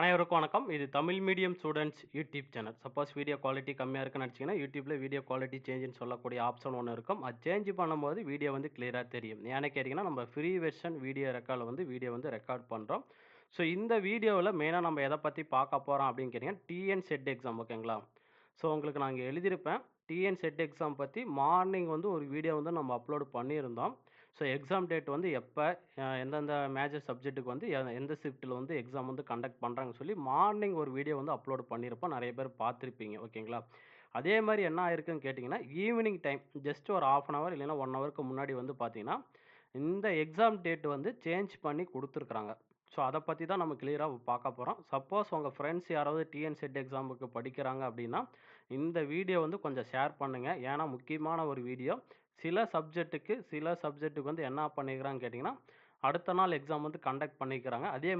அனைவருக்கும் வணக்கம். இது Tamil medium students YouTube channel. Suppose video quality கம்மியாக இருக்குன்னு நினச்சிங்கன்னா யூடியூப்ல வீடியோ குவாலிட்டி சேஞ்சுன்னு சொல்லக்கூடிய ஆப்ஷன் ஒன்று இருக்கும். அது சேஞ்ச் பண்ணும்போது வீடியோ வந்து கிளியராக தெரியும். ஏன்னு கேட்டிங்கன்னா நம்ம ஃப்ரீ வெர்ஷன் வீடியோ ரெக்கார்டில் வந்து வீடியோ வந்து ரெக்கார்ட் பண்ணுறோம் ஸோ இந்த வீடியோவில் மெயினாக நம்ம எதை பற்றி பார்க்க போகிறோம் அப்படின்னு கேட்டிங்கன்னா டிஎன் செட் எக்ஸாம் ஓகேங்களா? ஸோ உங்களுக்கு நான் எழுதியிருப்பேன். டிஎன் செட் எக்ஸாம் பற்றி மார்னிங் வந்து ஒரு வீடியோ வந்து நம்ம அப்லோட் பண்ணியிருந்தோம். ஸோ எக்ஸாம் டேட் வந்து எப்போ எந்தெந்த மேஜர் சப்ஜெக்ட்டுக்கு வந்து எந்த ஷிஃப்ட்டில் வந்து எக்ஸாம் வந்து கண்டக்ட் பண்ணுறாங்கன்னு சொல்லி மார்னிங் ஒரு வீடியோ வந்து அப்லோட் பண்ணியிருப்போம். நிறைய பேர் பார்த்துருப்பீங்க ஓகேங்களா? அதே மாதிரி என்ன ஆயிருக்குன்னு கேட்டிங்கன்னா ஈவினிங் டைம் ஜஸ்ட் ஒரு 1/2 அன் ஹவர் இல்லைன்னா ஒன் ஹவருக்கு முன்னாடி வந்து பார்த்தீங்கன்னா, இந்த எக்ஸாம் டேட் வந்து சேஞ்ச் பண்ணி கொடுத்துருக்குறாங்க ஸோ அதை பற்றி தான் நம்ம கிளியராக பார்க்க போகிறோம் சப்போஸ் உங்கள் ஃப்ரெண்ட்ஸ் யாராவது டிஎன்செட் எக்ஸாமுக்கு படிக்கிறாங்க அப்படின்னா, இந்த வீடியோ வந்து கொஞ்சம் ஷேர் பண்ணுங்கள் ஏன்னா முக்கியமான ஒரு வீடியோ. சில சப்ஜெக்ட்டுக்கு சில சப்ஜெக்ட்டுக்கு வந்து என்ன பண்ணிக்கிறாங்கன்னு கேட்டிங்கன்னா அடுத்த நாள் எக்ஸாம் வந்து கண்டக்ட் பண்ணிக்கிறாங்க. அதே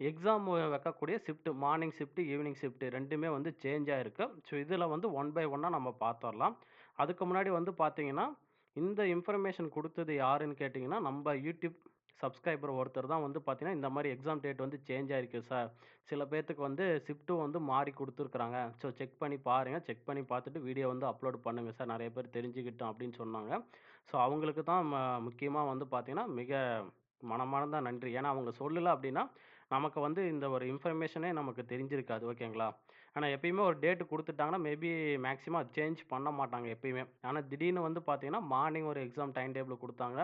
எக்ஸாம் வைக்கக்கூடிய shift morning shift, evening shift ரெண்டுமே வந்து சேஞ்ச் ஆகிருக்கு ஸோ இதில் வந்து ஒன் பை ஒன்னாக நம்ம பார்த்துடலாம் அதுக்கு முன்னாடி வந்து பார்த்திங்கன்னா இந்த இன்ஃபர்மேஷன் கொடுத்தது யாருன்னு கேட்டிங்கன்னா நம்ம யூடியூப் சப்ஸ்கிரைபர் ஒருத்தர் தான் வந்து பார்த்தீங்கன்னா, இந்த மாதிரி எக்ஸாம் டேட் வந்து சேஞ்ச் ஆயிருக்கு சார். சில பேர்த்துக்கு வந்து ஷிஃப்ட்டும் வந்து மாறி கொடுத்துருக்குறாங்க ஸோ செக் பண்ணி பாருங்கள் செக் பண்ணி பார்த்துட்டு வீடியோ வந்து அப்லோட் பண்ணுங்கள் சார். நிறைய பேர் தெரிஞ்சுக்கிட்டோம் அப்படின்னு சொன்னாங்க. ஸோ அவங்களுக்கு தான் ம வந்து பார்த்தீங்கன்னா, மிக மனமானதாக நன்றி. ஏன்னா அவங்க சொல்லலை அப்படின்னா, நமக்கு வந்து இந்த ஒரு இன்ஃபர்மேஷனே நமக்கு தெரிஞ்சிருக்காது. ஓகேங்களா? ஆனால் எப்பயுமே ஒரு டேட்டு கொடுத்துட்டாங்கன்னா மேபி மேக்ஸிமம் அது சேஞ்ச் பண்ண மாட்டாங்க எப்பயுமே. ஆனால் திடீர்னு வந்து பார்த்தீங்கன்னா, மார்னிங் ஒரு எக்ஸாம் டைம் டேபிள் கொடுத்தாங்க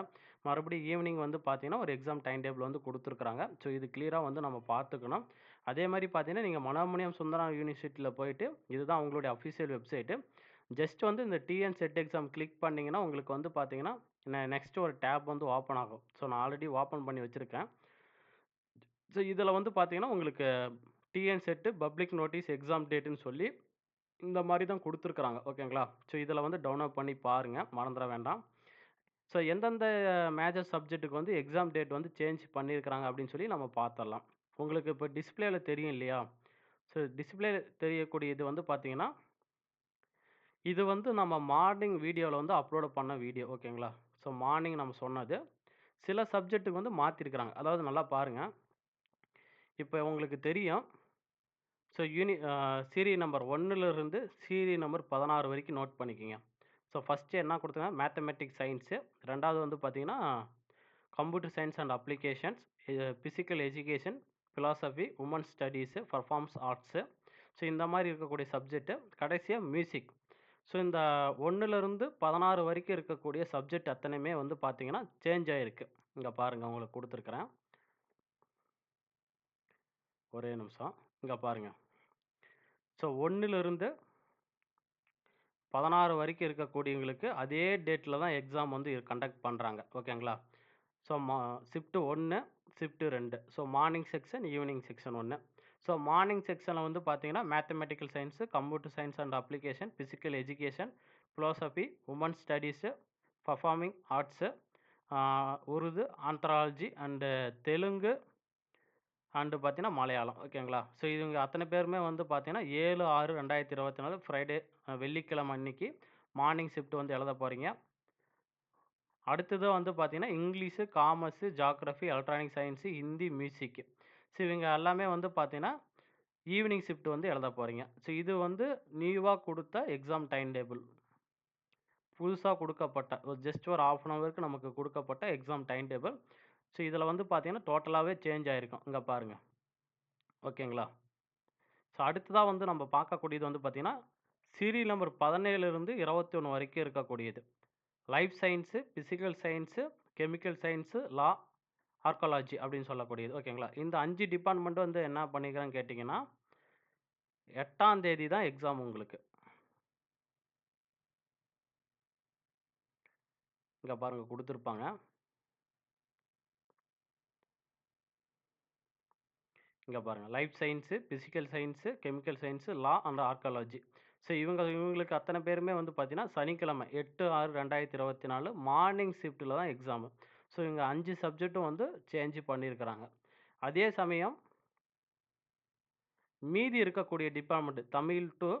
மறுபடியும் ஈவினிங் வந்து பார்த்தீங்கன்னா, ஒரு எக்ஸாம் டைம் டேபிள் வந்து கொடுத்துருக்குறாங்க ஸோ இது கிளியராக வந்து நம்ம பார்த்துக்கணும். அதே மாதிரி பார்த்தீங்கன்னா, நீங்கள் மனோன்மணியம் சுந்தரம் யூனிவர்சிட்டியில் போயிட்டு, இதுதான் அவங்களுடைய அஃபிஷியல் வெப்சைட்டு. ஜஸ்ட் வந்து இந்த டிஎன் செட் எக்ஸாம் கிளிக் பண்ணிங்கன்னா உங்களுக்கு வந்து பார்த்தீங்கன்னா, நெக்ஸ்ட் ஒரு டேப் வந்து ஓப்பன் ஆகும். ஸோ நான் ஆல்ரெடி ஓப்பன் பண்ணி வச்சுருக்கேன் ஸோ இதில் வந்து பார்த்தீங்கன்னா, உங்களுக்கு TN SET public notice exam டேட்டுன்னு சொல்லி, இந்த மாதிரி தான் கொடுத்துருக்குறாங்க ஓகேங்களா? ஸோ இதில் வந்து டவுன்லோட் பண்ணி பாருங்கள் மறந்துட வேண்டாம். ஸோ எந்தெந்த மேஜர் சப்ஜெக்ட்டுக்கு வந்து எக்ஸாம் டேட் வந்து சேஞ்ச் பண்ணியிருக்கிறாங்க அப்படின்னு சொல்லி நம்ம பார்த்துடலாம் உங்களுக்கு இப்போ டிஸ்ப்ளேல தெரியும் இல்லையா? ஸோ டிஸ்பிளே தெரியக்கூடிய இது வந்து பார்த்தீங்கன்னா இது வந்து நம்ம மார்னிங் வீடியோவில் வந்து அப்லோட் பண்ண வீடியோ. ஓகேங்களா? ஸோ மார்னிங் நம்ம சொன்னது. சில சப்ஜெக்ட்டுக்கு வந்து மாற்றிருக்கிறாங்க அதாவது நல்லா பாருங்கள் இப்போ உங்களுக்கு தெரியும். ஸோ யூனி அ சீரி நம்பர் 1ல இருந்து சீரி நம்பர் 16 வரைக்கும் நோட் பண்ணிக்கோங்க. ஸோ ஃபஸ்ட்டு என்ன குடுத்துருக்காங்க மேத்தமேட்டிக்ஸ் சயன்ஸ். 2வது வந்து பார்த்தீங்கன்னா, computer science and applications, physical education, philosophy woman studies performs arts so இந்த மாதிரி இருக்கக்கூடிய சப்ஜெக்ட்டு கடைசியாக மியூசிக். ஸோ இந்த ஒன்றுலேருந்து பதினாறு வரைக்கும் இருக்கக்கூடிய சப்ஜெக்ட் அத்தனையுமே வந்து பார்த்தீங்கன்னா, சேஞ்ச் ஆகிருக்கு இங்கே பாருங்கள் உங்களுக்கு கொடுத்துருக்குறேன். ஒரே நிமிஷம். இங்கே பாருங்கள் ஸோ ஒன்றிலிருந்து பதினாறு வரைக்கும் இருக்கக்கூடியவங்களுக்கு அதே டேட்டில் தான் எக்ஸாம் வந்து கண்டக்ட் பண்ணுறாங்க ஓகேங்களா? ஸோ மா ஷிஃப்ட்டு ஒன்று ஷிஃப்ட்டு ரெண்டு so morning section, evening section ஒன்று ஸோ மார்னிங் செக்ஷனில் வந்து பார்த்தீங்கன்னா, mathematical science computer science and application, physical education, philosophy, woman studies performing arts Urdu, anthropology and Telugu and பார்த்தீங்கன்னா, மலையாளம். ஓகேங்களா? ஸோ இவங்க அத்தனை பேருமே வந்து பார்த்தீங்கன்னா, 7, 6, 2024 ஃப்ரைடே வெள்ளிக்கிழமை அன்னைக்கு மார்னிங் ஷிஃப்ட் வந்து எழுத போகிறீங்க அடுத்தது வந்து பார்த்தீங்கன்னா, English commerce geography electronic science Hindi, music so இவங்க எல்லாமே வந்து பார்த்தீங்கன்னா, ஈவினிங் ஷிஃப்ட் வந்து எழுத போறீங்க. ஸோ இது வந்து நியூவாக கொடுத்த எக்ஸாம் டைம் டேபிள். புதுசாக கொடுக்கப்பட்ட ஒரு ஜஸ்ட் ஒரு 1/2 அன் ஹவருக்கு நமக்கு கொடுக்கப்பட்ட எக்ஸாம் டைம் டேபிள். ஸோ இதில் வந்து பார்த்தீங்கன்னா, டோட்டலாகவே சேஞ்ச் ஆகிருக்கும் இங்கே பாருங்கள் ஓகேங்களா? ஸோ அடுத்ததாக வந்து நம்ம பார்க்கக்கூடியது வந்து பார்த்திங்கன்னா சீரியல் நம்பர் பதினேழுலேருந்து இருபத்தி ஒன்று வரைக்கும் இருக்கக்கூடியது. Life science physical science chemical science law, archaeology அப்படின்னு சொல்லக்கூடியது. ஓகேங்களா? இந்த அஞ்சு டிபார்ட்மெண்ட் வந்து என்ன பண்ணிக்கிறேன்னு கேட்டிங்கன்னா எட்டாம் தேதி தான் எக்ஸாம் உங்களுக்கு. இங்கே பாருங்கள் கொடுத்துருப்பாங்க இங்கே பாருங்கள் life science physical science chemical science law and archaeology so இவங்க இவங்களுக்கு அத்தனை பேருமே வந்து பார்த்தீங்கன்னா, சனிக்கிழமை 8, 6, 2024 மார்னிங் ஷிஃப்ட்டில் தான் எக்ஸாமு ஸோ இவங்க 5 சப்ஜெக்ட்டும் வந்து சேஞ்ச் பண்ணியிருக்கிறாங்க. அதே சமயம் மீதி இருக்கக்கூடிய டிபார்ட்மெண்ட் தமிழ் டூ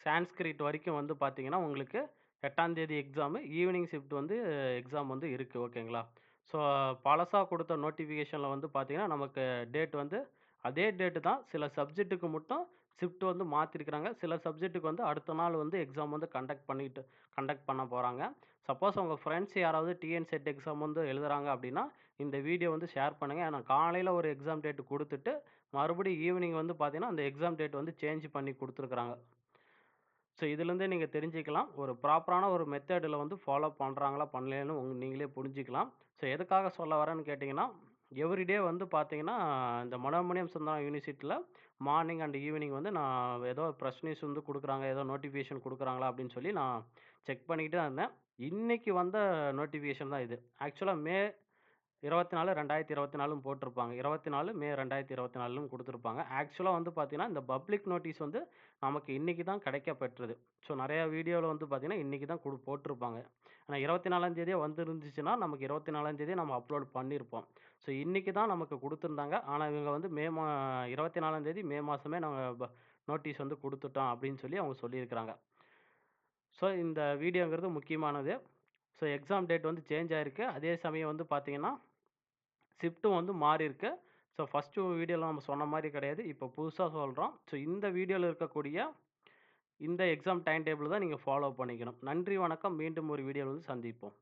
சான்ஸ்கிரிட் வரைக்கும் வந்து பார்த்தீங்கன்னா, உங்களுக்கு எட்டாம் தேதி எக்ஸாமு ஈவினிங் ஷிஃப்ட் வந்து எக்ஸாம் வந்து இருக்குது ஓகேங்களா? ஸோ பழசாக கொடுத்த நோட்டிஃபிகேஷனில் வந்து பார்த்தீங்கன்னா, நமக்கு டேட் வந்து அதே டேட்டு தான். சில சப்ஜெக்ட்டுக்கு மட்டும் ஷிஃப்ட் வந்து மாற்றிருக்கிறாங்க சில சப்ஜெக்ட்டுக்கு வந்து அடுத்த நாள் வந்து எக்ஸாம் வந்து கண்டக்ட் பண்ணிட்டு கண்டக்ட் பண்ண போகிறாங்க சப்போஸ் உங்கள் ஃப்ரெண்ட்ஸ் யாராவது டிஎன் செட் எக்ஸாம் வந்து எழுதுறாங்க அப்படின்னா, இந்த வீடியோ வந்து ஷேர் பண்ணுங்கள் ஏன்னா காலையில் ஒரு எக்ஸாம் டேட் கொடுத்துட்டு மறுபடியும் ஈவினிங் வந்து பார்த்தீங்கன்னா, அந்த எக்ஸாம் டேட் வந்து சேஞ்ச் பண்ணி கொடுத்துருக்குறாங்க. ஸோ இதுலேருந்தே நீங்கள் தெரிஞ்சுக்கலாம். ஒரு ப்ராப்பரான ஒரு மெத்தடில் வந்து ஃபாலோ பண்ணுறாங்களா பண்ணலையான்னு உங் நீங்களே புரிஞ்சுக்கலாம். ஸோ எதுக்காக சொல்ல வரேன்னு கேட்டிங்கன்னா எவ்ரிடே வந்து பார்த்தீங்கன்னா, இந்த மனோமணியம் சுந்தரம் யூனிவர்சிட்டியில் மார்னிங் அண்ட் ஈவினிங் வந்து நான் ஏதோ ப்ரெஸ் நியூஸ் வந்து கொடுக்குறாங்க ஏதோ நோட்டிஃபிகேஷன் கொடுக்குறாங்களா அப்படின்னு சொல்லி நான் செக் பண்ணிக்கிட்டு தான் இருந்தேன். இன்றைக்கி வந்த நோட்டிஃபிகேஷன் தான் இது. ஆக்சுவலாக மே 24, 2024ன்னு போட்டிருப்பாங்க. 24 மே ரெண்டாயிரத்தி இருபத்தி நாலும் கொடுத்துருப்பாங்க ஆக்சுவலாக வந்து பார்த்தீங்கன்னா, இந்த பப்ளிக் நோட்டீஸ் வந்து நமக்கு இன்றைக்கி தான் கிடைக்கப்பெற்றது ஸோ நிறையா வீடியோவில் வந்து பார்த்தீங்கன்னா, இன்றைக்கி தான் கொடு போட்டிருப்பாங்க. ஆனால் இருபத்தி நாலாந்தேதியே வந்துருந்துச்சுன்னா நமக்கு இருபத்தி நாலாந்தேதி நம்ம அப்லோட் பண்ணியிருப்போம். ஸோ இன்றைக்கி தான் நமக்கு கொடுத்துருந்தாங்க ஆனால் இவங்க வந்து மே மா இருபத்தி நாலாந்தேதி மே மாதமே நாங்கள் ப நோட்டீஸ் வந்து கொடுத்துட்டோம் அப்படின்னு சொல்லி அவங்க சொல்லியிருக்கிறாங்க. ஸோ இந்த வீடியோங்கிறது முக்கியமானது. ஸோ எக்ஸாம் டேட் வந்து சேஞ்ச் ஆகிருக்கு அதே சமயம் வந்து பார்த்திங்கன்னா ஷிஃப்ட்டும் வந்து மாறியிருக்கு. ஸோ ஃபஸ்ட்டு வீடியோவில் நம்ம சொன்ன மாதிரி கிடையாது. இப்போ புதுசாக சொல்கிறோம் ஸோ இந்த வீடியோவில் இருக்கக்கூடிய இந்த எக்ஸாம் டைம் டேபிள் தான் நீங்கள் ஃபாலோ பண்ணிக்கணும். நன்றி, வணக்கம். மீண்டும் ஒரு வீடியோவில் வந்து சந்திப்போம்.